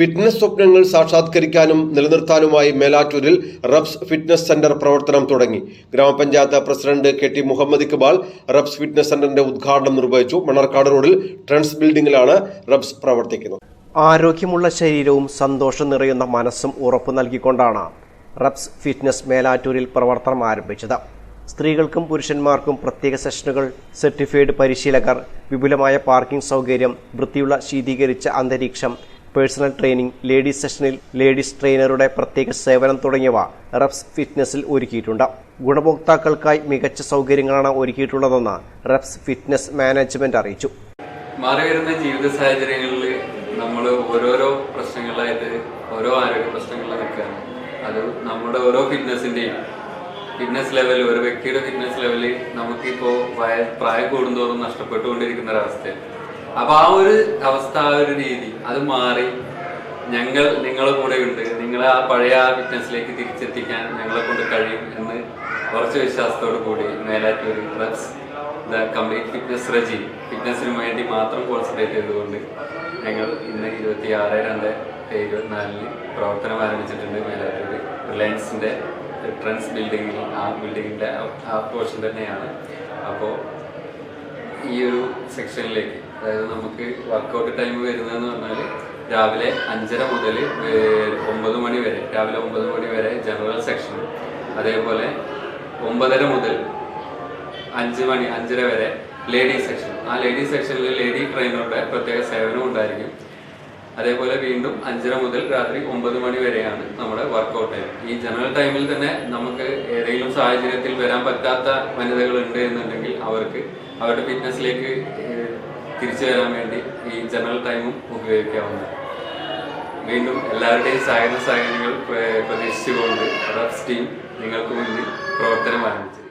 Fitness സ്വപ്നങ്ങൾ സാക്ഷാത്കരിക്കാനും നിലനിർത്താനുമായി മേലാറ്റൂരിൽ റബ്സ് ഫിറ്റ്നസ് സെന്റർ പ്രവർത്തനം തുടങ്ങി. ഗ്രാമപഞ്ചായത്ത് president K T Muhammad Iqbal Rubs fitness സെന്ററിന്റെ ഉദ്ഘാടനം നിർവഹിച്ചു. മണർക്കാട് റോഡിൽ ട്രൻസ് ബിൽഡിംഗിലാണ് റബ്സ് പ്രവർത്തിക്കുന്നത്. ആരോഗ്യമുള്ള ശരീരവും സന്തോഷം നിറയുന്ന മനസ്സും ഉറപ്പു നൽകിക്കൊണ്ടാണ് റബ്സ് ഫിറ്റ്നസ് മേലാറ്റൂരിൽ പ്രവർത്തനം ആരംഭിച്ചത്. സ്ത്രീകൾക്കും പുരുഷന്മാർക്കും പ്രത്യേക സെഷനുകൾ സർട്ടിഫൈഡ് പരിശീലകർ വിപുലമായ പാർക്കിംഗ് സൗകര്യം വൃത്തിയുള്ള ശീതീകരിച്ച അന്തരീക്ഷം പേഴ്സണൽ ട്രെയിനിംഗ് ലേഡീസ് സെഷനിൽ ലേഡീസ് ട്രെയിനറുടെ പ്രത്യേക സേവനം തുടങ്ങിയവ റെപ്സ് ഫിറ്റ്നസിൽ ഒരുക്കിയിട്ടുണ്ട്. ഗുണഭോക്താക്കൾക്കായി മികച്ച സൗകര്യങ്ങളാണ് ഒരുക്കിയിട്ടുള്ളതെന്ന് റെപ്സ് ഫിറ്റ്നസ് മാനേജ്മെന്റ് അറിയിച്ചു. മാറിവരുന്ന ജീവിത സാഹചര്യങ്ങളിൽ നമ്മൾ ഓരോരോ പ്രശ്നങ്ങളായിട്ട് ഓരോ ആരോഗ്യ പ്രശ്നങ്ങളിൽ നിൽക്കുകയാണ്. അത് നമ്മുടെ ഓരോ ഫിറ്റ്നസിന്റെയും ഫിറ്റ്നസ് ലെവൽ ഒരു വ്യക്തിയുടെ ഫിറ്റ്നസ് ലെവലിൽ നമുക്കിപ്പോൾ പ്രായം കൂടുന്തോറും നഷ്ടപ്പെട്ടുകൊണ്ടിരിക്കുന്ന ഒരവസ്ഥയാണ്. അപ്പൊ ആ ഒരു അവസ്ഥ ആ ഒരു രീതി അത് മാറി ഞങ്ങൾ നിങ്ങളെ കൂടെ ഉണ്ട്. നിങ്ങളെ ആ പഴയ ആ ഫിറ്റ്നസ്സിലേക്ക് തിരിച്ചെത്തിക്കാൻ ഞങ്ങളെ കൊണ്ട് കഴിയും എന്ന് കുറച്ച് വിശ്വാസത്തോടു കൂടി Melattur drugs the complete fitness Reji ഫിറ്റ്നസിന് വേണ്ടി മാത്രം കോൺസെൻട്രേറ്റ് ചെയ്തുകൊണ്ട് ഞങ്ങൾ ഇന്ന് ഇരുപത്തി ആറ് രണ്ട് ഇരുപത്തിനാലിന് പ്രവർത്തനം ആരംഭിച്ചിട്ടുണ്ട് മേലാറ്റൂർ റിലയൻസിന്റെ ട്രെൻഡ്സ് ബിൽഡിങ്ങിൽ ആ ബിൽഡിങ്ങിന്റെ ആ പോർഷൻ തന്നെയാണ്. അപ്പോൾ ഈ ഒരു സെക്ഷനിലേക്ക് അതായത് നമുക്ക് വർക്കൗട്ട് ടൈം വരുന്നതെന്ന് പറഞ്ഞാൽ രാവിലെ അഞ്ചര മുതൽ ഒമ്പത് മണി വരെ രാവിലെ ഒമ്പത് മണി വരെ ജനറൽ സെക്ഷൻ അതേപോലെ ഒമ്പതര മുതൽ അഞ്ച് മണി അഞ്ചര വരെ ലേഡീസ് സെക്ഷൻ ആ ലേഡീസ് സെക്ഷനിൽ ലേഡി ട്രെയിനറുടെ പ്രത്യേക സേവനം ഉണ്ടായിരിക്കും. അതേപോലെ വീണ്ടും അഞ്ചര മുതൽ രാത്രി ഒമ്പത് മണി വരെയാണ് നമ്മുടെ വർക്കൗട്ട് ടൈം ഈ ജനറൽ ടൈമിൽ തന്നെ നമുക്ക് ഏതെങ്കിലും സാഹചര്യത്തിൽ വരാൻ പറ്റാത്ത വനിതകൾ ഉണ്ട് എന്നുണ്ടെങ്കിൽ അവർക്ക് അവരുടെ ഫിറ്റ്നസ്സിലേക്ക് തിരിച്ചു വരാൻ വേണ്ടി ഈ ജനറൽ ടൈമും ഉപയോഗിക്കാവുന്നതാണ് വീണ്ടും എല്ലാവരുടെയും സഹകരണ സഹകരണങ്ങൾ പ്ര- പ്രതീക്ഷിച്ചുകൊണ്ട് റബ്സ് ടീം നിങ്ങൾക്ക് മുന്നിൽ പ്രവർത്തനം ആരംഭിച്ചു.